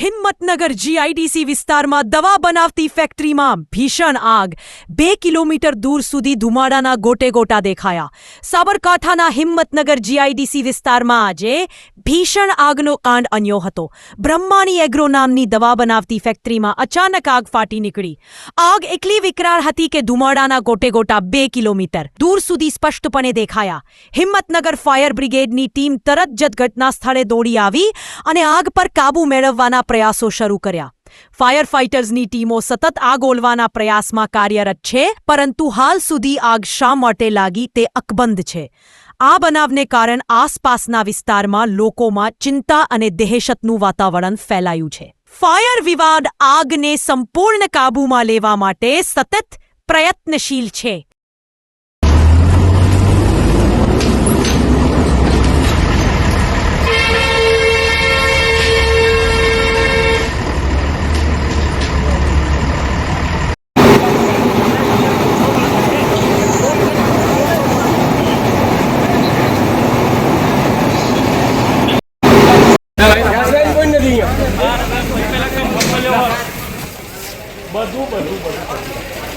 Himmatnagar GIDC વિસ્તારમાં દવા બનાવતી ફેક્ટરીમાં ભીષણ આગ. બે કિલોમીટર દૂર સુધી ધુમાડાના ગોટે ગોટા દેખાયા. સાબરકાંઠાના હિંમતનગર જીઆઈડીસી વિસ્તારમાં આજે ભીષણ આગનો કાંડ અન્યો હતો. બ્રહ્માણી એગ્રો નામની દવા બનાવતી ફેક્ટરીમાં અચાનક આગ ફાટી નીકળી. આગ એટલી વિકરાળ હતી કે ધુમાડાના ગોટે ગોટા બે કિલોમીટર દૂર સુધી સ્પષ્ટપણે દેખાયા. હિંમતનગર ફાયર બ્રિગેડની ટીમ તરત જ ઘટના સ્થળે દોડી આવી અને આગ પર કાબૂ મેળવવાના પ્રયાસો શરૂ કર્યા. ફાયર ફાઇટર્સની ટીમો સતત આગ ઓલવાના પ્રયાસમાં કાર્યરત છે, પરંતુ હાલ સુધી આગ શા માટે લાગી તે અકબંધ છે. આ બનાવને કારણ આસપાસના વિસ્તારમાં લોકોમાં ચિંતા અને દહેશતનું વાતાવરણ ફેલાયું છે. ફાયર વિવાદ આગને સંપૂર્ણ કાબૂમાં લેવા માટે સતત પ્રયત્નશીલ છે. બધું બધું બધું.